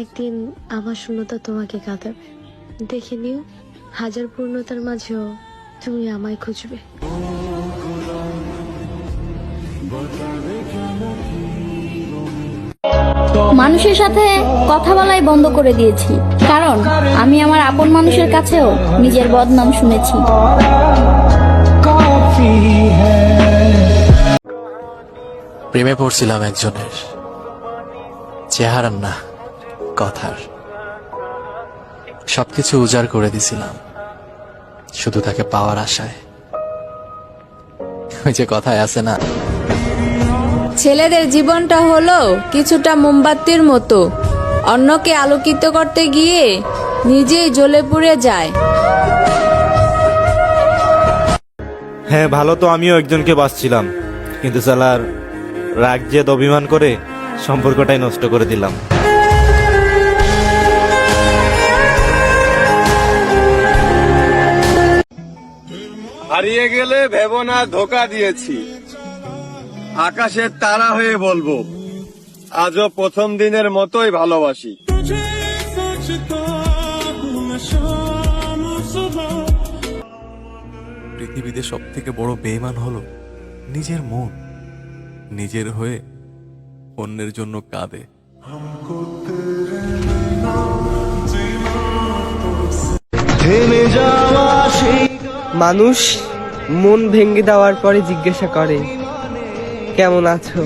একদিন আমার শূন্যতা তোমাকে কাঁদাবে। দেখে নিও হাজার পূর্ণতার মাঝেও তুমি আমায় খুঁজবে। মানুষের সাথে কথা বলাই বন্ধ করে দিয়েছি। কারণ আমি আমার আপন মানুষের কাছেও নিজের বদনাম শুনেছি। প্রেমে পড়ছিলাম একজনের। চেহারার না। কথার। সবকিছু উজাড় করে দিছিলাম। শুধু তাকে পাওয়ার আশায়। ওই যে কথায় আছে না। ছেলেদের জীবনটা হলো কিছুটা মোমবাতির মতো। অন্যকে আলোকিত করতে গিয়ে নিজেই জ্বলে পুড়ে যায়। হ্যাঁ ভালো তো আমিও একজনকে বাঁচছিলাম। কিন্তু সালার রাগ জেদ অভিমান করে সম্পর্কটাই নষ্ট করে দিলাম। হারিয়ে গেলে ভেবো না ধোকা দিয়েছি। আকাশের তারা হয়ে বলব আজও প্রথম দিনের মতোই ভালোবাসি। পৃথিবীতে সব থেকে বড় বেইমান হলো নিজের মন। নিজের হয়ে অন্যের জন্য কাঁদে। মানুষ মন ভেঙে দেওয়ার পরে জিজ্ঞাসা করে কেমন আছো?